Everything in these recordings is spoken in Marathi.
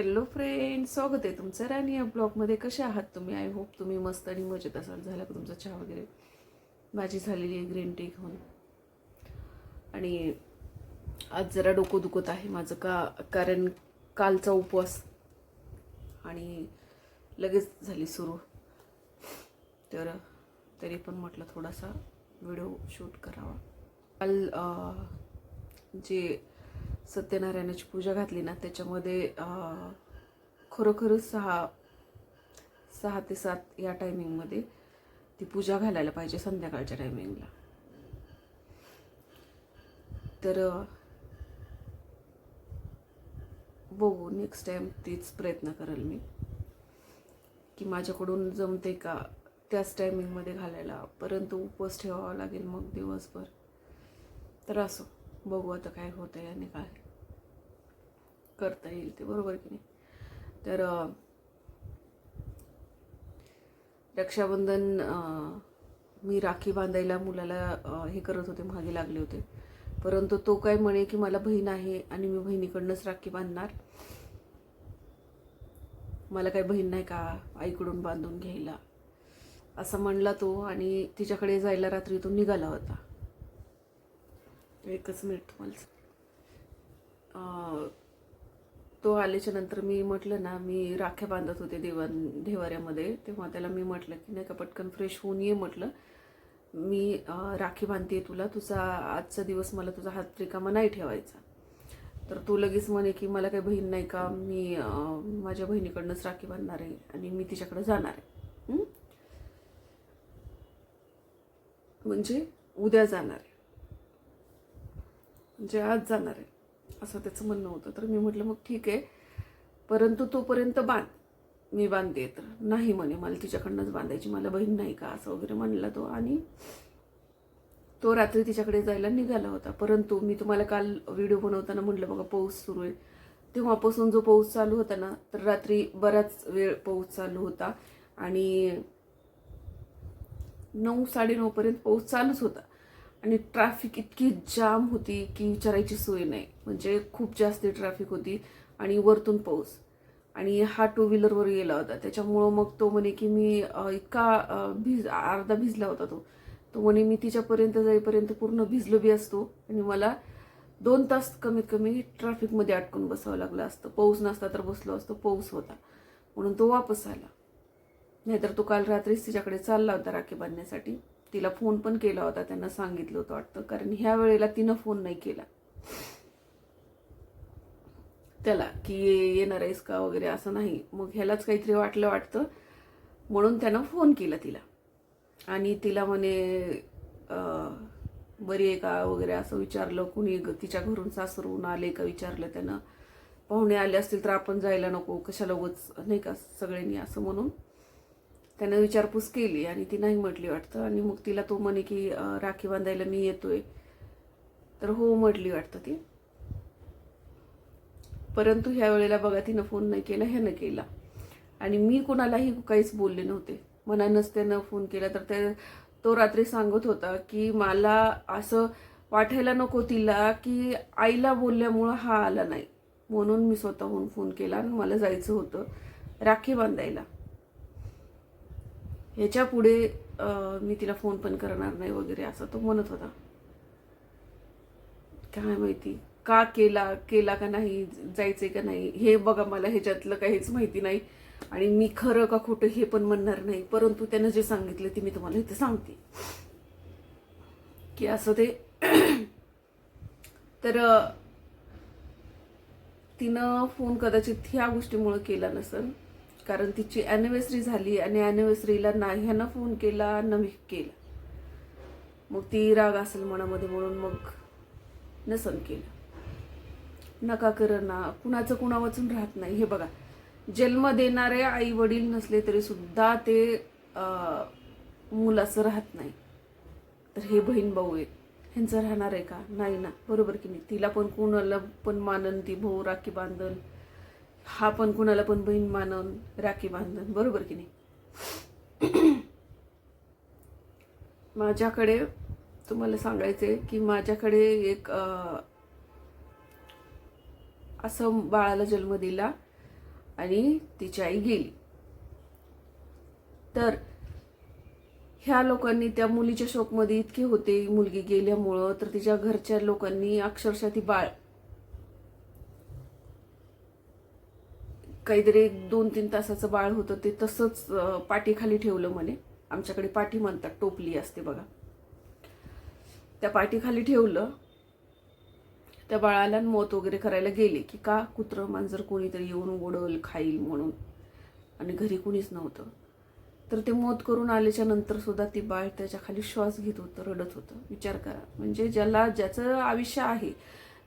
हॅलो फ्रेंड स्वागत आहे तुमचं राणी या ब्लॉगमध्ये कसे आहात तुम्ही? आय होप तुम्ही मस्त आणि मजेत असाल. झाला का तुमचा चहा वगैरे? माझी झालेली आहे ग्रीन टी घेऊन आणि आज जरा डोकं दुखत आहे माझं का कारण कालचा उपवास आणि लगेच झाली सुरू. तर तरी पण म्हटलं थोडासा व्हिडिओ शूट करावा. काल जे सत्यनारायणाची पूजा घातली ना त्याच्यामध्ये खरोखरच सहा सहा ते सात या टायमिंगमध्ये ती पूजा घालायला पाहिजे संध्याकाळच्या टायमिंगला तर बघू नेक्स्ट टाइम तीच प्रयत्न करेल मी. की माझ्याकडून जमते का त्याच टायमिंगमध्ये घालायला. परंतु उपवास ठेवावा लागेल मग दिवसभर. तर असो. बघू आता काय होतं आहे आणि काय करता येईल ते. बरोबर की नाही? तर रक्षाबंधन मी राखी बांधायला मुलाला हे करत होते मागे लागले होते. परंतु तो काय म्हणे की मला बहीण आहे आणि मी बहिणीकडनंच राखी बांधणार. मला काय बहीण नाही का आईकडून बांधून घ्यायला? असं म्हणला तो आणि तिच्याकडे जायला रात्री तो निघाला होता. एकच मिनिट मला तो आल्याच्यानंतर मी म्हटलं ना मी राख्या बांधत होते देवान देवाऱ्यामध्ये. तेव्हा त्याला मी म्हटलं की नाही का पटकन फ्रेश होऊन ये म्हटलं. मी राखी बांधते तुला. तुझा आजचा दिवस मला तुझा हात रिकामा नाही ठेवायचा. तर तो लगेच म्हणे की मला काही बहीण नाही का मी माझ्या बहिणीकडनंच राखी बांधणार आहे आणि मी तिच्याकडे जाणार आहे. म्हणजे उद्या जाणार आहे. म्हणजे आज जाणार आहे असं त्याचं म्हणणं होतं. तर मी म्हटलं मग ठीक आहे. परंतु तोपर्यंत बांध. मी बांधते तर नाही म्हणे मला तिच्याकडनंच बांधायची. मला बहीण नाही का? असं वगैरे म्हणला तो. आणि तो रात्री तिच्याकडे जायला निघाला होता. परंतु मी तुम्हाला काल व्हिडिओ बनवताना म्हटलं बघा पाऊस सुरू आहे. तेव्हापासून जो पाऊस चालू होता ना तर रात्री बराच वेळ पाऊस चालू होता. आणि नऊ साडेनऊपर्यंत पाऊस चालूच होता. आणि ट्रॅफिक इतकी जाम होती की विचारायची सोय नाही. म्हणजे खूप जास्त ट्रॅफिक होती आणि वरतून पाऊस. आणि हा टू व्हीलरवर गेला होता. त्याच्यामुळं मग तो म्हणे की मी इतका भिज अर्धा भिजला होता तो. तो म्हणे मी तिच्यापर्यंत जाईपर्यंत पूर्ण भिजलो बी असतो. आणि मला दोन तास कमीत कमी ट्रॅफिकमध्ये अटकून बसावं लागलं असतं. पाऊस नसता तर बसलो असतो. पाऊस होता. म्हणून तो वापस आला. नाहीतर तो काल रात्रीच तिच्याकडे चालला होता राखी बांधण्यासाठी. तिला फोन पण केला होता त्यांना सांगितलं होतं वाटतं. कारण ह्या वेळेला तिनं फोन नाही केला. त्याला की येणार आहेस का वगैरे असं नाही. मग ह्यालाच काहीतरी वाटलं वाटतं. म्हणून त्यानं फोन केला तिला. आणि तिला म्हणे बरी आहे का वगैरे असं विचारलं. कुणी ग- तिच्या घरून सासरून आले का विचारलं त्यानं. पाहुणे आले असतील तर आपण जायला नको. कशाला उगाच नाही का सगळ्यांनी असं म्हणून. त्यानं विचारपूस केली आणि ती नाही म्हटली वाटतं. आणि मग तिला तो म्हणे की राखी बांधायला मी येतोय. तर हो म्हटली वाटतं ती. परंतु ह्या वेळेला बघा तिनं फोन नाही केला ह्यानं केला. आणि मी कुणालाही काहीच बोलले नव्हते. मनानंच त्यानं फोन केला. तर ते तो रात्री सांगत होता की मला असं वाटायला नको तिला की आईला बोलल्यामुळं हा आला नाही. म्हणून मी स्वतःहून फोन केला आणि मला जायचं होतं राखी बांधायला. ह्याच्या पुढे मी तिला फोन पण करणार नाही वगैरे असं तो म्हणत होता. काय माहिती? का केला केला का नाही जायचंय का नाही? हे बघा मला ह्याच्यातलं काहीच माहिती नाही. आणि मी खरं का खोटं हे पण म्हणणार नाही. परंतु त्यानं जे सांगितलं ते मी तुम्हाला इथे सांगते. की असं ते तर तिनं फोन कदाचित ह्या गोष्टीमुळं केला नसेल. कारण तिची ॲनिव्हर्सरी झाली आणि ॲनिव्हर्सरीला ना ह्यानं फोन केला न मी केला. मग ती राग असेल मनामध्ये म्हणून मग नसन केलं. नका कर ना कुणाचं कुणा वाचून राहत नाही. हे बघा जन्म देणारे आई वडील नसले तरी सुद्धा ते मुलाचं राहत नाही. तर हे बहीण भाऊ आहेत. ह्यांचं राहणार आहे का? नाही ना. बरोबर की नाही? तिला पण कोणाला पण मानन ती भाऊ राखी बांधन हा पण कुणाला पण बहीण मानन राखी बांधन बरोबर की नाही? माझ्याकडे तुम्हाला सांगायचे की माझ्याकडे एक असं बाळाला जन्म दिला आणि तिची आई गेली. तर ह्या लोकांनी त्या मुलीच्या शोकमध्ये इतके होते मुलगी गेल्यामुळं तर तिच्या घरच्या लोकांनी अक्षरशः ती बाळ काहीतरी एक दोन तीन तासाचं बाळ होतं ते तसंच पाठीखाली ठेवलं म्हणे आमच्याकडे पाठी म्हणतात टोपली असते बघा. त्या पाठीखाली ठेवलं त्या बाळाला मौत वगैरे करायला गेले की का कुत्रं मांजर कोणीतरी येऊन ओढल खाईल म्हणून. आणि घरी कुणीच नव्हतं. तर ते मौत करून आल्याच्यानंतर सुद्धा ती बाळ त्याच्याखाली श्वास घेत होतं रडत होतं. विचार करा. म्हणजे ज्याला ज्याचं आयुष्य आहे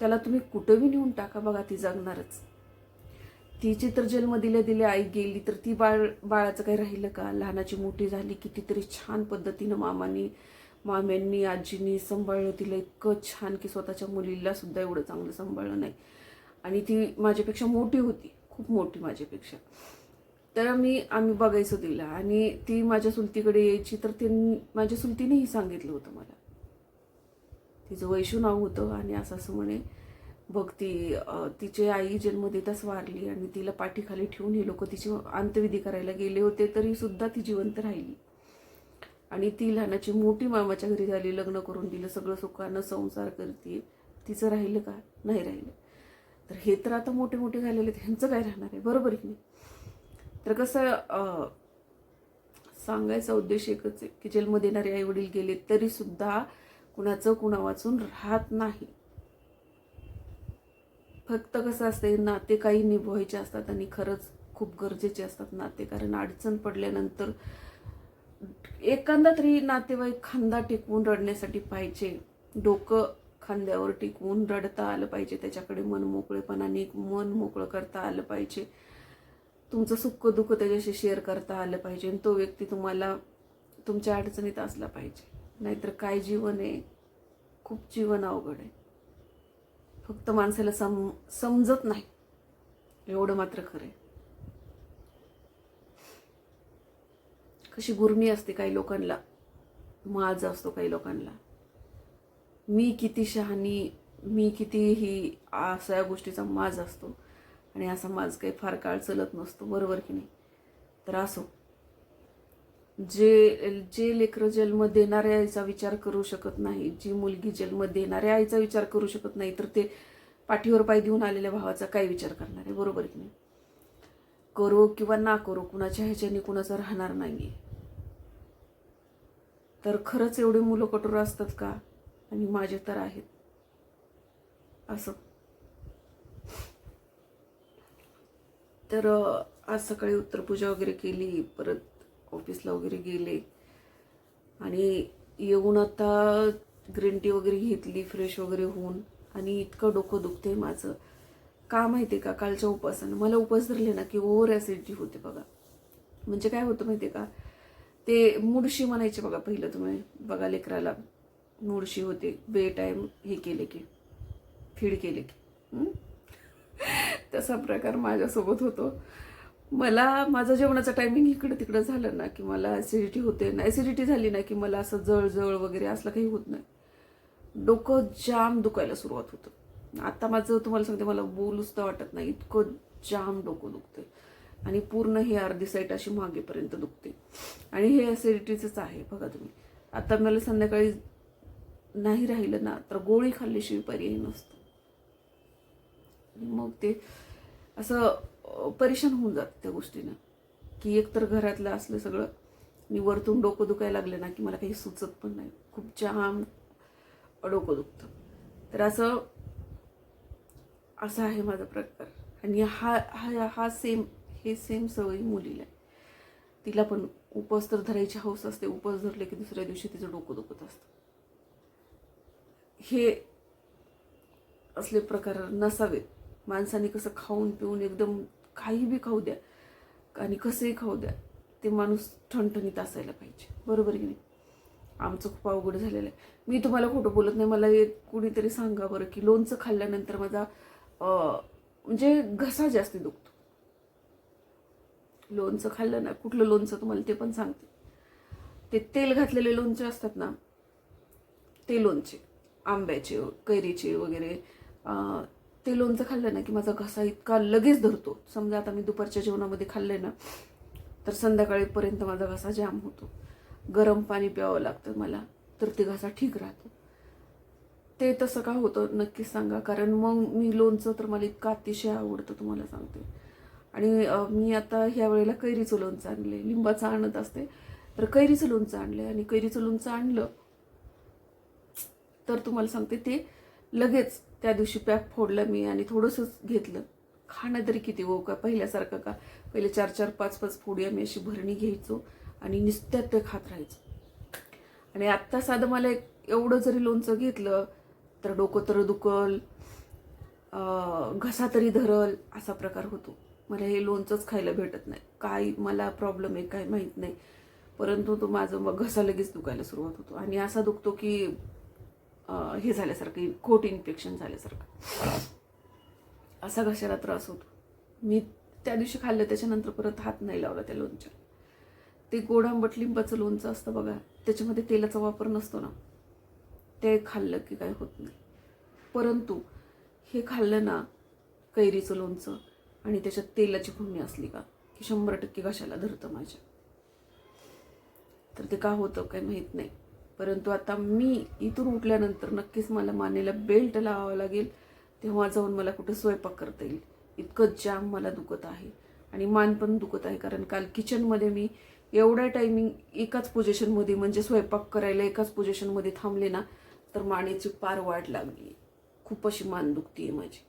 त्याला तुम्ही कुठंही नेऊन टाका बघा ती जगणारच. ती तर जन्म दिल्या दिल्या आई गेली तर ती बाळ बाळाचं काही राहिलं का? लहानाची मोठी झाली कितीतरी छान पद्धतीनं मामानी माम्यांनी आजींनी सांभाळलं तिला इतकं छान की स्वतःच्या मुलीला सुद्धा एवढं चांगलं सांभाळलं नाही. आणि ती माझ्यापेक्षा मोठी होती खूप मोठी माझ्यापेक्षा. तर मी आम्ही बघायचो तिला आणि ती माझ्या सुलतीकडे यायची तर ते माझ्या सुलतीनेही सांगितलं होतं मला. तिचं वैशू नाव होतं आणि असं असं म्हणे बघ ती तिची आई जन्म देताच वारली आणि तिला पाठीखाली ठेवून हे लोक तिची अंत्यविधी करायला गेले होते तरी सुद्धा ती जिवंत राहिली. आणि ती लहानाची मोठी मामाच्या घरी झाली लग्न करून दिलं सगळं सुखानं संसार करते. तिचं राहिलं का? नाही राहिलं. तर हे तर आता मोठे मोठे झालेले आहेत ह्यांचं काय राहणार आहे? बरोबर आहे की नाही? तर कसं सांगायचा उद्देश एकच आहे की जन्म देणारे आई वडील गेले तरी सुद्धा कुणाचं कुणा वाचून राहत नाही. फक्त कसं असते नाते काही निभवायचे असतात आणि खरंच खूप गरजेचे असतात नाते. कारण अडचण पडल्यानंतर एखादा तरी नातेवाईक खांदा टिकवून रडण्यासाठी पाहिजे. डोकं खांद्यावर टिकवून रडता आलं पाहिजे. त्याच्याकडे मन मोकळेपणाने मन मोकळं करता आलं पाहिजे. तुमचं सुख दुःख त्याच्याशी शेअर करता आलं पाहिजे. आणि तो व्यक्ती तुम्हाला तुमच्या अडचणीत असला पाहिजे. नाहीतर काय जीवन आहे? खूप जीवन अवघड आहे. फक्त माणसाला सम समजत नाही. एवढं मात्र खरं कशी गुरमी असते काही लोकांना माज असतो काही लोकांना. मी किती शहाणी मी किती ही या गोष्टीचा माज असतो. आणि असा माज काही फार काळ चलत नसतो बरोबर की नाही? तर असो. जे जे लेकरं जन्म देणाऱ्या आईचा विचार करू शकत नाही जी मुलगी जन्म देणाऱ्या आईचा विचार करू शकत नाही तर ते पाठीवर पाय देऊन आलेल्या भावाचा काय विचार करणार आहे? बरोबर की नाही? करो किंवा ना करो कुणाच्या ह्याच्याने कुणाचं राहणार नाही तर खरंच एवढे मुलं कठोर असतात का? आणि माझे तर आहेत. असं. तर आज सकाळी उत्तरपूजा वगैरे केली परत ऑफिसला वगैरे गेले. आणि येऊन आता ग्रीन टी वगैरे घेतली फ्रेश वगैरे होऊन. आणि इतकं डोकं दुखते माझं. का माहिती का? कालच्या उपासानं. मला उपास धरले ना की ओव्हर ॲसिडिटी होते बघा. म्हणजे काय होतं माहिती का? ते मुडशी म्हणायचे बघा पहिलं तुम्ही. बघा लेकराला मुडशी होते. बे टाईम हे केले की फीड केले की. तसा प्रकार माझ्यासोबत होतो. मला माझं जेवणाचं टायमिंग इकडं तिकडं झालं ना की मला ॲसिडिटी होते ना. ॲसिडिटी झाली ना की मला असं जळजळ वगैरे असलं काही होत नाही. डोकं जाम दुखायला सुरुवात होतं. आता माझं तुम्हाला सांगते मला बोलूच तर वाटत नाही. इतकं जाम डोकं दुखते आणि पूर्ण हे अर्धी साईट अशी मागेपर्यंत दुखते. आणि हे ॲसिडिटीचंच आहे बघा तुम्ही. आता मला संध्याकाळी नाही राहिलं ना तर गोळी खाल्ल्याशिवाय पर्याय नसतो. मग ते असं परेशान होऊन जातं त्या गोष्टीनं. की एकतर घरातलं असलं सगळं मी वरतून डोकं दुखायला लागलं ना की मला काही सुचत पण नाही. खूप जाम डोकं दुखतं. तर असं असा आहे माझा प्रकार. आणि हा हा हा सेम हे सेम सवयी मुलीला आहे. तिला पण उपवास तर धरायची हौस असते उपवास धरले की दुसऱ्या दिवशी तिचं डोकं दुखत असतं. हे असले प्रकार नसावेत. माणसाने कसं खाऊन पिऊन एकदम काही बी खाऊ द्या. आणि कसंही खाऊ द्या. ते माणूस ठणठणीत असायला पाहिजे. बरोबर की नाही? आमचं खूप अवघड झालेलं आहे. मी तुम्हाला खोटं बोलत नाही. मला एक कुणीतरी सांगा बरं की लोणचं खाल्ल्यानंतर माझा म्हणजे घसा जास्ती दुखतो. लोणचं खाल्लं ना कुठलं लोणचं तुम्हाला ते पण सांगते. ते तेल घातलेले लोणचे असतात ना ते लोणचे. आंब्याचे कैरीचे वगैरे ते लोणचं खाल्लं ना की माझा घसा इतका लगेच धरतो. समजा आता मी दुपारच्या जेवणामध्ये खाल्लंय ना तर संध्याकाळीपर्यंत माझा घसा जाम होतो. गरम पाणी प्यावं लागतं मला तर ते घसा ठीक राहतो. ते तसं का होतं नक्कीच सांगा कारण मग मी लोणचं तर मला इतकं अतिशय आवडतं तुम्हाला सांगते. आणि मी आता ह्या वेळेला कैरीचं लोणचं आणले लिंबाचं आणत असते तर कैरीचं लोणचं आणलं आणि कैरीचं लोणचं आणलं तर तुम्हाला सांगते ते लगेच त्या दिवशी पॅक फोडलं मी आणि थोडंसंच घेतलं. खाणं तरी किती हो का? पहिल्यासारखं का? पहिले चार चार पाच पाच फोडी आम्ही अशी भरणी घ्यायचो आणि नुसत्यात ते खात राहायचो. आणि आत्ता साधं मला एक एवढं जरी लोणचं घेतलं तर डोकं तर दुखल घसा तरी धरल असा प्रकार होतो. मला हे लोणचंच खायला भेटत नाही. काय मला प्रॉब्लेम आहे काय माहीत नाही. परंतु तो माझं मग घसा लगेच दुखायला सुरुवात होतो. आणि असा दुखतो की हे झाल्यासारखं खोट इन्फेक्शन झाल्यासारखं. असा घशाला त्रास होतो. मी त्या दिवशी खाल्लं त्याच्यानंतर परत हात नाही लावला त्या लोणच्या ते गोड आंबट लिंबाचं लोणचं असतं बघा त्याच्यामध्ये तेलाचा वापर नसतो ना. ते खाल्लं की काय होत नाही. परंतु हे खाल्लं ना कैरीचं लोणचं आणि त्याच्यात तेलाची भूमी असली का की शंभर टक्के घशाला धरतं माझ्या. तर ते का होतं काही माहीत नाही. परंतु आता मी इथून उठल्यानंतर नक्कीच मला मानेला बेल्ट लावावा लागेल तेव्हा जाऊन मला कुठे स्वयंपाक करता येईल. इतकं जाम मला दुखत आहे. आणि मान पण दुखत आहे कारण काल किचनमध्ये मी एवढ्या टायमिंग एकाच पोझिशनमध्ये म्हणजे स्वयंपाक करायला एकाच पोझिशनमध्ये थांबले ना तर मानेची पार वाढ लागली. खूप अशी मान दुखती आहे माझी.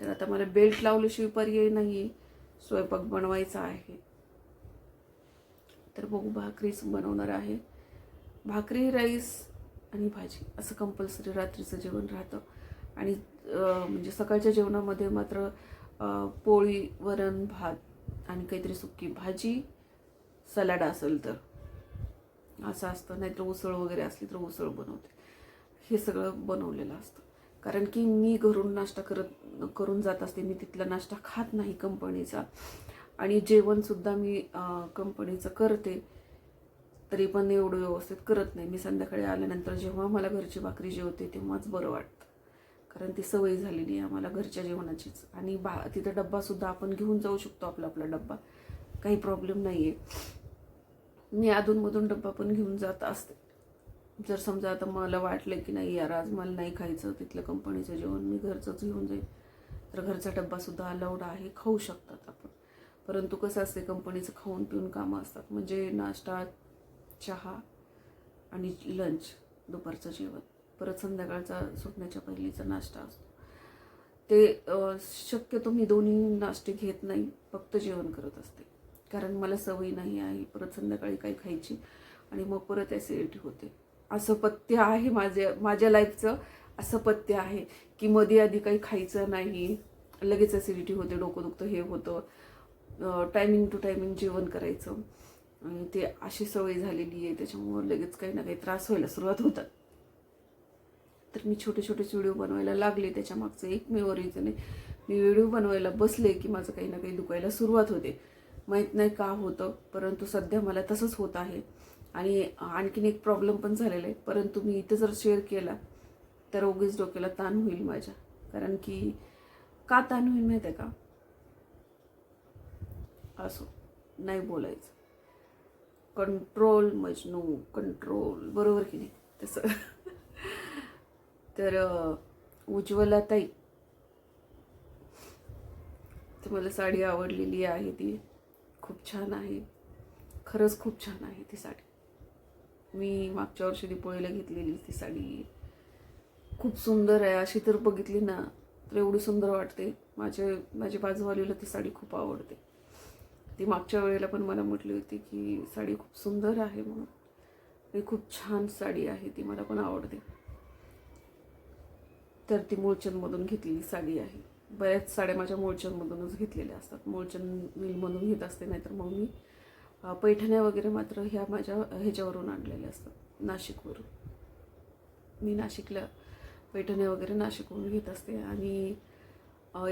तर आता मला बेल्ट लावल्याशिवाय पर्याय नाही आहे स्वयंपाक बनवायचा आहे. तर बघू भाकरीच बनवणार आहे. भाकरी राईस आणि भाजी असं कंपल्सरी रात्रीचं जेवण राहतं. आणि म्हणजे सकाळच्या जेवणामध्ये मात्र पोळी वरण भात आणि काहीतरी सुकी भाजी सलाड असेल तर. असं असतं. नाहीतर उसळ वगैरे असली तर उसळ बनवते. हे सगळं बनवलेलं असतं. कारण की मी घरून नाश्ता करत करून जात असते. मी तिथला नाश्ता खात नाही कंपनीचा. आणि जेवणसुद्धा मी कंपनीचं करते. तरी पण एवढं व्यवस्थित करत नाही. मी संध्याकाळी आल्यानंतर जेव्हा मला घरची भाकरी जेवते तेव्हाच बरं वाटतं. कारण ती सवय झालेली आहे आम्हाला घरच्या जेवणाचीच. आणि बा तिथं डब्बासुद्धा आपण घेऊन जाऊ शकतो आपला आपला डब्बा. काही प्रॉब्लेम नाही आहे मी अधूनमधून डब्बा पण घेऊन जात असते. जर समजा आता मला वाटलं की नाही यार आज मला नाही खायचं तिथलं कंपनीचं जेवण मी घरचंच घेऊन जाईन. तर घरचा डब्बासुद्धा अलाउड आहे खाऊ शकतात आपण. परंतु कसं असते कंपनीचं खाऊन पिऊन कामं असतात. म्हणजे नाश्ता चहा आणि लंच दुपारचं जेवण. परत संध्याकाळचा सुटण्याच्या पहिलीचा नाश्ता असतो. ते शक्यतो मी दोन्ही नाश्ते घेत नाही फक्त जेवण करत असते. कारण मला सवय नाही आहे परत संध्याकाळी काही खायची आणि मग परत ॲसिडिटी होते. असं पथ्य आहे माझ्या माझ्या लाईफचं असं पथ्य आहे की मध्ये आधी काही खायचं नाही लगेच ॲसिडिटी होते डोकं दुखतं हे होतं. टायमिंग टू टायमिंग जेवण करायचं. आणि ते अशी सवय झालेली आहे त्याच्यामुळं लगेच काही ना काही त्रास व्हायला सुरुवात होतात. तर मी छोटे छोटेच व्हिडिओ बनवायला लागले त्याच्या मागचं एकमेव रिझन आहे मी व्हिडिओ बनवायला बसले की माझं काही ना काही दुखायला सुरुवात होते. माहीत नाही का होतं परंतु सध्या मला तसंच होत आहे. आणि आणखीन एक प्रॉब्लेम पण झालेला आहे परंतु मी इथं जर शेअर केला तर उगीच डोक्याला ताण होईल माझ्या. कारण की का ताण होईल माहीत आहे का? असो. नाही बोलायचं. कंट्रोल मजनू कंट्रोल बरोबर की नाही? तसं. तर उज्ज्वलाताई. तर मला साडी आवडलेली आहे ती. खूप छान आहे. खरंच खूप छान आहे ती साडी. मी मागच्या वर्षी दिपोळीला घेतलेली ती साडी. खूप सुंदर आहे. अशी तर बघितली ना तर एवढी सुंदर वाटते. माझे माझ्या बाजूवालीला ती साडी खूप आवडते. ती मागच्या वेळेला पण मला म्हटली होती की साडी खूप सुंदर आहे म्हणून. आणि खूप छान साडी आहे ती मला पण आवडते. तर ती मूळचंदमधून घेतलेली साडी आहे. बऱ्याच साड्या माझ्या मूळचंदमधूनच घेतलेल्या असतात. मूळचंद मिलमधून घेत असते नाहीतर मग मी पैठण्या वगैरे मात्र ह्या माझ्या ह्याच्यावरून आणलेल्या असतात नाशिकवरून. मी नाशिकला पैठण्या वगैरे नाशिकवरून घेत असते आणि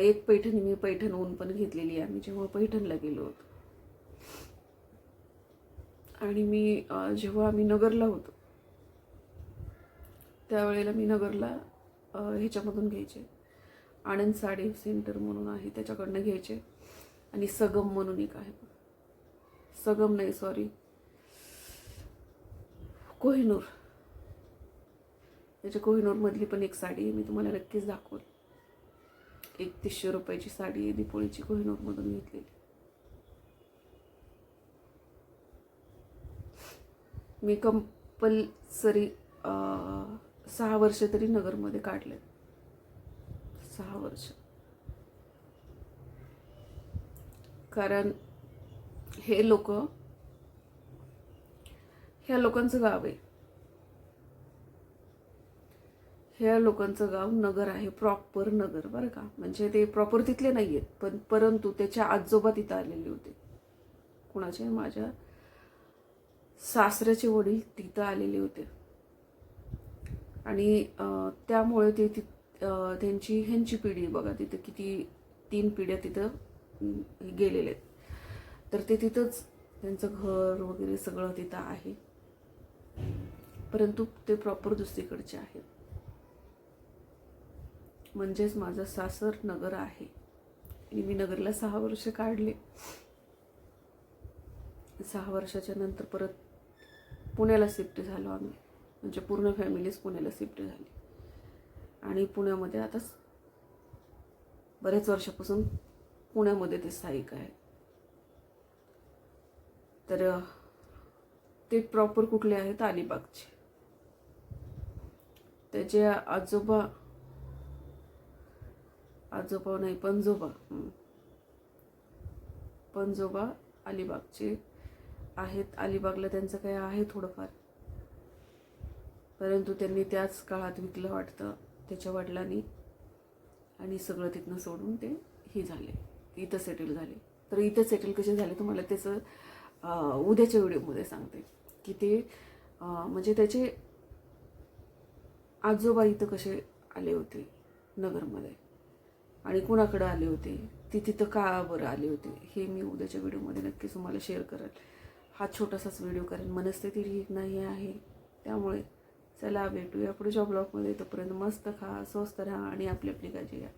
एक पैठणी मी पैठणहून पण घेतलेली आहे. आम्ही जेव्हा पैठणला गेलो होतो आणि मी जेव्हा आम्ही नगरला होतो त्यावेळेला मी नगरला ह्याच्यामधून घ्यायचे. आनंद साडी सेंटर म्हणून आहे त्याच्याकडनं घ्यायचे. आणि सगम म्हणून एक आहे. सगम नाही सॉरी. कोहिनूर. त्याच्या कोहिनूरमधली पण एक साडी मी तुम्हाला नक्कीच दाखवेल एकतीसशे रुपयाची साडी दिपोळीची दीपोळीची कोहिनूरमधून घेतलेली. मी कंपल्सरी सहा वर्ष तरी नगरमध्ये काढले सहा वर्ष. कारण हे लोक ह्या लोकांचं गाव आहे. ह्या लोकांचं गाव नगर आहे प्रॉपर नगर बरं का. म्हणजे ते प्रॉपर तिथले नाही आहेत पण परंतु त्याच्या आजोबा तिथं आलेले होते. कुणाचे माझ्या सासऱ्याचे वडील तिथं आलेले होते. आणि त्यामुळे ते ति त्यांची ह्यांची पिढी बघा तिथं किती तीन पिढ्या तिथं गेलेले आहेत. तर ते तिथंच त्यांचं घर वगैरे सगळं तिथं आहे. परंतु ते प्रॉपर दुसरीकडचे आहेत. म्हणजेच माझं सासर नगर आहे. आणि मी नगरला सहा वर्ष काढले. सहा वर्षाच्या नंतर परत पुण्याला शिफ्ट झालो आम्ही. म्हणजे पूर्ण फॅमिलीच पुण्याला शिफ्ट झाली. आणि पुण्यामध्ये आता बरेच वर्षापासून पुण्यामध्ये ते स्थायिक आहे. तर ते प्रॉपर कुठले आहेत? अलिबागचे. त्याचे आजोबा आजोबा नाही पंजोबा हं. पंजोबा अलिबागचे आहेत अलिबागला त्यांचं काही आहे थोडंफार. परंतु त्यांनी त्याच काळात विकलं वाटतं त्याच्या वडिलांनी. आणि सगळं तिथनं सोडून ते हे झाले. इथं सेटल झाले. तर इथं सेटल कसे झाले तुम्हाला त्याचं उद्याच्या व्हिडिओमध्ये सांगते. की ते म्हणजे त्याचे आजोबा इथं कसे आले होते नगरमध्ये? आणि कुणाकडं आले होते? ती तिथं का बरं आले होते? हे मी उद्याच्या व्हिडिओमध्ये नक्कीच तुम्हाला शेअर करेल. हा छोटासाच व्हिडिओ कारण मनस्थिती ठीक नाही आहे. त्यामुळे चला भेटूया पुढच्या ब्लॉगमध्ये तोपर्यंत मस्त खा स्वस्त राहा आणि आपली आपली काळजी घ्या.